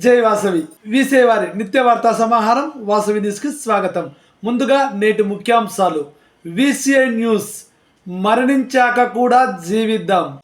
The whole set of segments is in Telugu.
జై వాసవి. వీసేవారి నిత్య వార్తా సమాహారం వాసవి న్యూస్కి స్వాగతం. ముందుగా నేటి ముఖ్యాంశాలు. VCI news. మరణించాక కూడా జీవిద్దాం.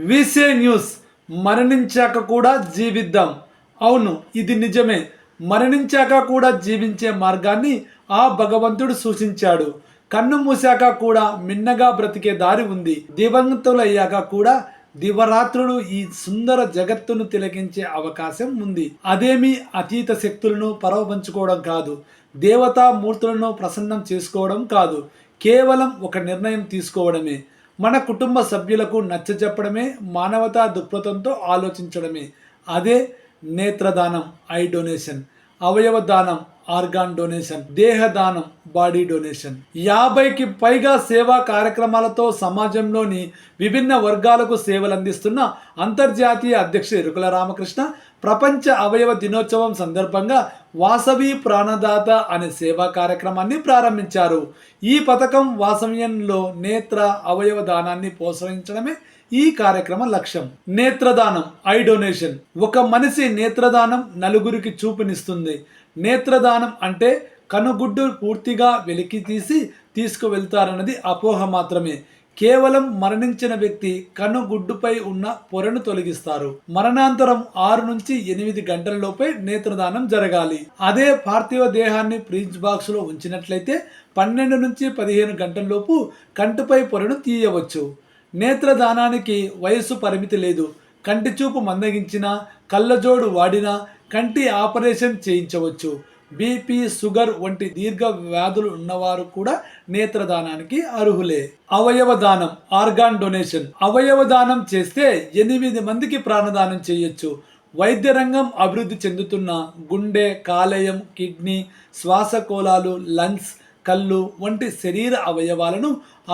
VCI news. మరణించాక కూడా జీవిద్దాం. అవును ఇది నిజమే. మరణించాక కూడా జీవించే మార్గాన్ని ఆ భగవంతుడు సూచించాడు. కన్ను మూసాక కూడా మిన్నగా బ్రతికే దారి ఉంది. దివంగతులయ్యాక కూడా దివరాత్రులు ఈ సుందర జగత్తును తిలకించే అవకాశం ఉంది. అదేమి అతీత శక్తులను పరవపంచుకోవడం కాదు. దేవతా మూర్తులను ప్రసన్నం చేసుకోవడం కాదు. కేవలం ఒక నిర్ణయం తీసుకోవడమే. మన కుటుంబ సభ్యులకు నచ్చజెప్పడమే మానవతా దృక్పథంతో ఆలోచించడమే. అదే నేత్రదానం ఐ డొనేషన్. అవయవ దానం ఆర్గాన్ డొనేషన్. దేహదానం బాడీ డొనేషన్. యాభైకి పైగా సేవా కార్యక్రమాలతో సమాజంలోని విభిన్న వర్గాలకు సేవలు అందిస్తున్న అంతర్జాతీయ అధ్యక్షుడు ఇరుకుల రామకృష్ణ ప్రపంచ అవయవ దినోత్సవం సందర్భంగా వాసవి ప్రాణదాత అనే సేవా కార్యక్రమాన్ని ప్రారంభించారు. ఈ పథకం వాసవ్యంలో నేత్ర అవయవ దానాన్ని ప్రోత్సహించడమే ఈ కార్యక్రమ లక్ష్యం. నేత్రదానం ఐ డొనేషన్. ఒక మనిషి నేత్రదానం నలుగురికి చూపునిస్తుంది. నేత్రదానం అంటే కనుగుడ్డు పూర్తిగా వెలికి తీసి తీసుకువెళ్తారన్నది అపోహ మాత్రమే. కేవలం మరణించిన వ్యక్తి కనుగుడ్డుపై ఉన్న పొరను తొలగిస్తారు. మరణాంతరం ఆరు నుంచి ఎనిమిది గంటలలోపే నేత్రదానం జరగాలి. అదే పార్థివ దేహాన్ని ఫ్రిడ్జ్ బాక్స్లో ఉంచినట్లయితే పన్నెండు నుంచి పదిహేను గంటల్లోపు కంటిపై పొరను తీయవచ్చు. నేత్రదానానికి వయస్సు పరిమితి లేదు. కంటి చూపు మందగించినా కళ్ళజోడు వాడినా కంటి ఆపరేషన్ చేయించవచ్చు. బీపీ షుగర్ వంటి దీర్ఘ వ్యాధులు ఉన్నవారు కూడా నేత్రదానానికి అర్హులే. అవయవ దానం ఆర్గాన్ డొనేషన్. అవయవ దానం చేస్తే ఎనిమిది మందికి ప్రాణదానం చేయొచ్చు. వైద్య రంగం అభివృద్ధి చెందుతున్న గుండె కాలేయం కిడ్నీ శ్వాసకోలాలు లంగ్స్ కళ్ళు వంటి శరీర అవయవాలను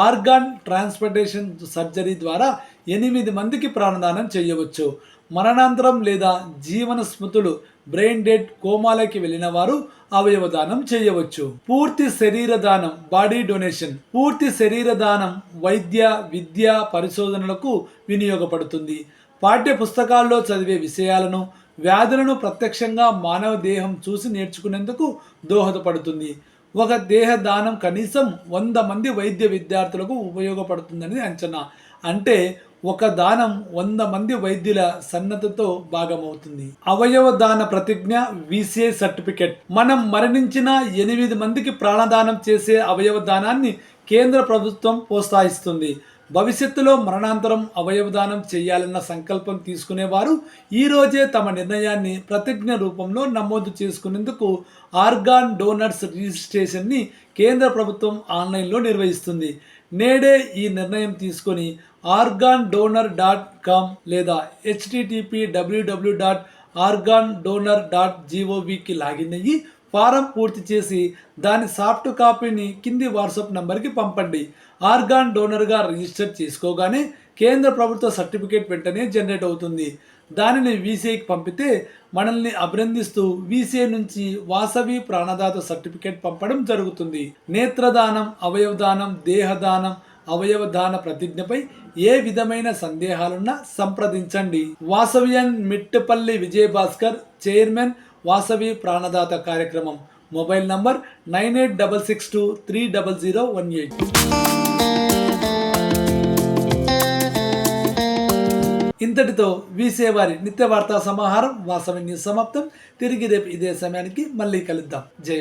ఆర్గాన్ ట్రాన్స్ప్లాంటేషన్ సర్జరీ ద్వారా ఎనిమిది మందికి ప్రాణదానం చేయవచ్చు. మరణాంతరం లేదా జీవన స్మృతులు బ్రెయిన్ డెడ్ కోమాలకి వెళ్ళిన వారు అవయవ దానం చేయవచ్చు. పూర్తి శరీర దానం బాడీ డొనేషన్ పూర్తి శరీర దానం వైద్య విద్య పరిశోధనలకు వినియోగపడుతుంది. పాఠ్య పుస్తకాల్లో చదివే విషయాలను వ్యాధులను ప్రత్యక్షంగా మానవ దేహం చూసి నేర్చుకునేందుకు దోహదపడుతుంది. ఒక దేహ దానం కనీసం వంద మంది వైద్య విద్యార్థులకు ఉపయోగపడుతుందని అంచనా. అంటే ఒక దానం వంద మంది వైద్యుల సన్నద్ధతో భాగమవుతుంది. అవయవ దాన ప్రతిజ్ఞ విసిఐ సర్టిఫికెట్. మనం మరణించిన ఎనిమిది మందికి ప్రాణదానం చేసే అవయవ దానాన్ని కేంద్ర ప్రభుత్వం ప్రోత్సహిస్తుంది. భవిష్యత్తులో మరణాంతరం అవయవదానం చేయాలన్న సంకల్పం తీసుకునేవారు. ఈరోజే తమ నిర్ణయాన్ని ప్రతిజ్ఞ రూపంలో నమోదు చేసుకునేందుకు ఆర్గాన్ డోనర్స్ రిజిస్ట్రేషన్ని కేంద్ర ప్రభుత్వం ఆన్లైన్లో నిర్వహిస్తుంది. నేడే ఈ నిర్ణయం తీసుకొని ఆర్గాన్ డోనర్ డాట్ కామ్ లేదా HTTP WWW dot organ donor dot జీఓవికి login అయ్యి ఫారం పూర్తి చేసి దాని సాఫ్ట్ కాపీని కింది వాట్సాప్ నంబర్కి పంపండి. ఆర్గాన్ డోనర్గా రిజిస్టర్ చేసుకోగానే కేంద్ర ప్రభుత్వ సర్టిఫికేట్ వెంటనే జనరేట్ అవుతుంది. దానిని వీసీఐకి పంపితే మనల్ని అభినందిస్తూ వీసీఐ నుంచి వాసవి ప్రాణదాత సర్టిఫికేట్ పంపడం జరుగుతుంది. నేత్రదానం అవయవదానం దేహదానం అవయవదాన ప్రతిజ్ఞపై ఏ విధమైన సందేహాలున్నా సంప్రదించండి. వాసవియన్ మిట్టపల్లి విజయభాస్కర్ చైర్మన్ వాసవి ప్రాణదాత కార్యక్రమం. Mobile number nine eight double six two three double zero one eight. ఇంతటితో వీసేవారి నిత్య వార్తా సమాహారం వాసవి న్యూస్ సమాప్తం. తిరిగి రేపు ఇదే సమయానికి మళ్ళీ కలుద్దాం. జై